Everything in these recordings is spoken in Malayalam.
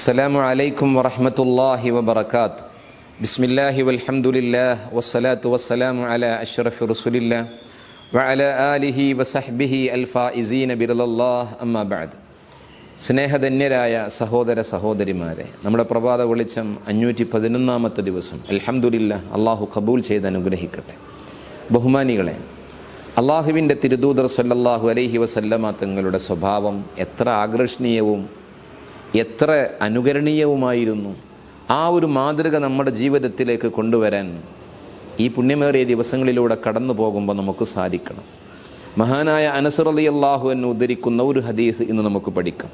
السلام عليكم ورحمة الله وبركاته بسم الله والحمد لله والصلاة والسلام على أشرف رسول الله وعلى آله وصحبه الفائزين برضا الله أما بعد സ്നേഹധന്യരായ സഹോദര സഹോദരിമാരെ നമ്മുടെ പ്രഭാത വെളിച്ചം അഞ്ഞൂറ്റി പതിനൊന്നാമത്തെ ദിവസം അൽഹംദുലില്ല അള്ളാഹു കബൂൽ ചെയ്ത് അനുഗ്രഹിക്കട്ടെ ബഹുമാനികളെ അള്ളാഹുവിൻ്റെ തിരുദൂതർ സല്ലല്ലാഹു അലൈഹി വസല്ലമ തങ്ങളുടെ സ്വഭാവം എത്ര ആകർഷണീയവും എത്ര അനുകരണീയവുമായിരുന്നു ആ ഒരു മാതൃക നമ്മുടെ ജീവിതത്തിലേക്ക് കൊണ്ടുവരാൻ ഈ പുണ്യമേറിയ ദിവസങ്ങളിലൂടെ കടന്നു പോകുമ്പോൾ നമുക്ക് സാധിക്കണം. മഹാനായ അനസർ അലി അള്ളാഹു എന്ന് ഉദ്ധരിക്കുന്ന ഒരു ഹദീസ് ഇന്ന് നമുക്ക് പഠിക്കാം.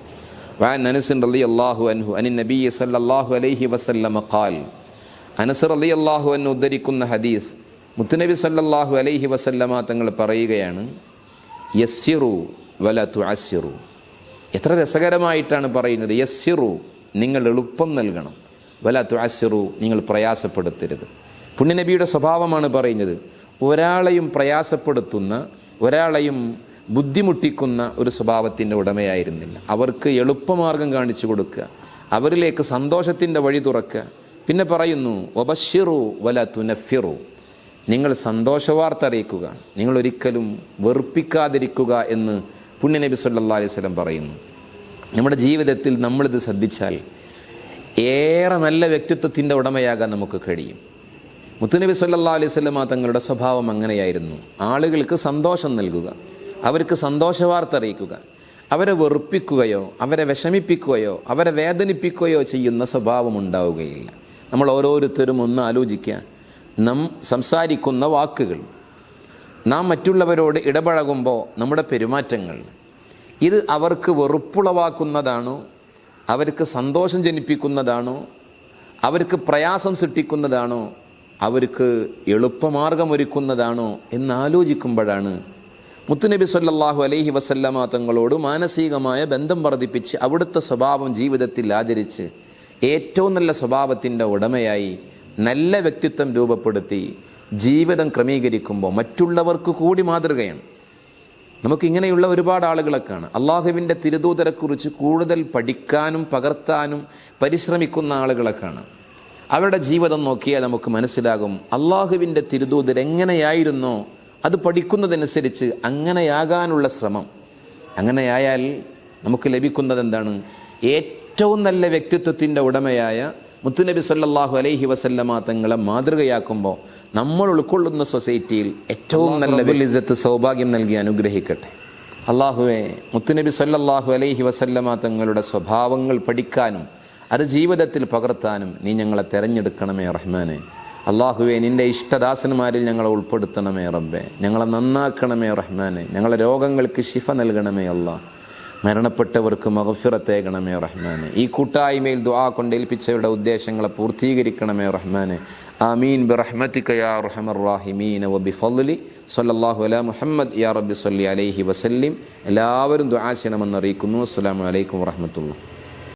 വാൻ അനസിൻ അലി അള്ളാഹു അൻഹു അനി നബി സല്ലല്ലാഹു അലൈഹി വസല്ലമ ഖാൽ. അനസർ അലി അള്ളാഹു എന്ന് ഉദ്ധരിക്കുന്ന ഹദീസ് മുത്തുനബി സല്ലാഹു അലൈഹി വസല്ലമ തങ്ങൾ പറയുകയാണ് യസ്സിറു വല തുഅസ്സിറു. എത്ര രസകരമായിട്ടാണ് പറയുന്നത് യസ്സിറു നിങ്ങൾ എളുപ്പം നൽകണം. വലാത്തു അസിറു നിങ്ങൾ പ്രയാസപ്പെടുത്തരുത്. പുണ്യനബിയുടെ സ്വഭാവമാണ് പറയുന്നത് ഒരാളെയും പ്രയാസപ്പെടുത്തുന്ന ഒരാളെയും ബുദ്ധിമുട്ടിക്കുന്ന ഒരു സ്വഭാവത്തിന്റെ ഉടമയായിരുന്നില്ല. അവർക്ക് എളുപ്പമാർഗം കാണിച്ചു കൊടുക്കുക അവരിലേക്ക് സന്തോഷത്തിന്റെ വഴി തുറക്കുക. പിന്നെ പറയുന്നു ഒബഷിറു വല തുനഫിറു. നിങ്ങൾ സന്തോഷവാർത്ത അറിയിക്കുക നിങ്ങളൊരിക്കലും വെറുപ്പിക്കാതിരിക്കുക എന്ന് പുണ്യനബി സല്ലാ അലൈഹി സ്വലം പറയുന്നു. നമ്മുടെ ജീവിതത്തിൽ നമ്മളിത് ശ്രദ്ധിച്ചാൽ ഏറെ നല്ല വ്യക്തിത്വത്തിന്റെ ഉടമയാകാൻ നമുക്ക് കഴിയും. മുത്തുനബി സല്ലാ അലൈഹി സ്വലമ തങ്ങളുടെ സ്വഭാവം അങ്ങനെയായിരുന്നു. ആളുകൾക്ക് സന്തോഷം നൽകുക അവർക്ക് സന്തോഷവാർത്ത അറിയിക്കുക അവരെ വെറുപ്പിക്കുകയോ അവരെ വിഷമിപ്പിക്കുകയോ അവരെ വേദനിപ്പിക്കുകയോ ചെയ്യുന്ന സ്വഭാവം ഉണ്ടാവുകയില്ല. നമ്മൾ ഓരോരുത്തരും ഒന്ന് ആലോചിക്കുക നം സംസാരിക്കുന്ന വാക്കുകൾ നാം മറ്റുള്ളവരോട് ഇടപഴകുമ്പോൾ നമ്മുടെ പെരുമാറ്റങ്ങൾ ഇത് അവർക്ക് വെറുപ്പുളവാക്കുന്നതാണോ? അവർക്ക് സന്തോഷം ജനിപ്പിക്കുന്നതാണോ? അവർക്ക് പ്രയാസം സൃഷ്ടിക്കുന്നതാണോ? അവർക്ക് എളുപ്പമാർഗമൊരുക്കുന്നതാണോ? എന്നാലോചിക്കുമ്പോഴാണ് മുത്തുനബി സല്ലാഹു അലൈഹി വസല്ലമ തങ്ങളോട് മാനസികമായ ബന്ധം വർദ്ധിപ്പിച്ച് അവിടുത്തെ സ്വഭാവം ജീവിതത്തിൽ ആചരിച്ച് ഏറ്റവും നല്ല സ്വഭാവത്തിന്റെ ഉടമയായി നല്ല വ്യക്തിത്വം രൂപപ്പെടുത്തി ജീവിതം ക്രമീകരിക്കുമ്പോൾ മറ്റുള്ളവർക്ക് കൂടി മാതൃകയാണ്. നമുക്കിങ്ങനെയുള്ള ഒരുപാട് ആളുകളൊക്കെയാണ്. അള്ളാഹുവിന്റെ തിരുദൂതരെക്കുറിച്ച് കൂടുതൽ പഠിക്കാനും പകർത്താനും പരിശ്രമിക്കുന്ന ആളുകളൊക്കെയാണ്. അവരുടെ ജീവിതം നോക്കിയാൽ നമുക്ക് മനസ്സിലാകും അള്ളാഹുവിന്റെ തിരുദൂതർ എങ്ങനെയായിരുന്നോ അത് പഠിക്കുന്നതനുസരിച്ച് അങ്ങനെയാകാനുള്ള ശ്രമം. അങ്ങനെയായാൽ നമുക്ക് ലഭിക്കുന്നത് എന്താണ്? ഏറ്റവും നല്ല വ്യക്തിത്വത്തിന്റെ ഉടമയായ മുത്തുനബി സല്ലാഹു അലൈഹി വസല്ലമ തങ്ങളെ മാതൃകയാക്കുമ്പോൾ നമ്മൾ ഉൾക്കൊള്ളുന്ന സൊസൈറ്റിയിൽ ഏറ്റവും നല്ല വലിയത്ത് സൗഭാഗ്യം നൽകി അനുഗ്രഹിക്കട്ടെ. അള്ളാഹുവെ മുത്തുനബി സല്ലാഹു അലൈഹി വസല്ലമ തങ്ങളുടെ സ്വഭാവങ്ങൾ പഠിക്കാനും അത് ജീവിതത്തിൽ പകർത്താനും നീ ഞങ്ങളെ തിരഞ്ഞെടുക്കണമേ റഹ്മാനെ. അള്ളാഹുവെ നിന്റെ ഇഷ്ടദാസന്മാരിൽ ഞങ്ങളെ ഉൾപ്പെടുത്തണമേ റബ്ബെ. ഞങ്ങളെ നന്നാക്കണമേ റഹ്മാനെ. ഞങ്ങളെ രോഗങ്ങൾക്ക് ശിഫ നൽകണമേ അള്ളാഹ് മരണപ്പെട്ടവർക്ക് മഹഫിറത്തേകണമേ റഹ്മാനെ. ഈ കൂട്ടായ്മയിൽ ദുആ കൊണ്ടേൽപ്പിച്ചവരുടെ ഉദ്ദേശങ്ങളെ പൂർത്തീകരിക്കണമേ റഹ്മാനെ. ആമീൻ ബിറഹ്മത്തിക യാ റഹമർ റാഹിമീൻ വബിഫളി സല്ലല്ലാഹു അലാ മുഹമ്മദ് യാ റബ്ബി സല്ലി അലൈഹി വസല്ലിം. എല്ലാവരും ദുആ ചെയ്യണമെന്ന് അറിയിക്കുന്നു. അസ്സലാമു അലൈക്കും വറഹ്മത്തുള്ളാഹി.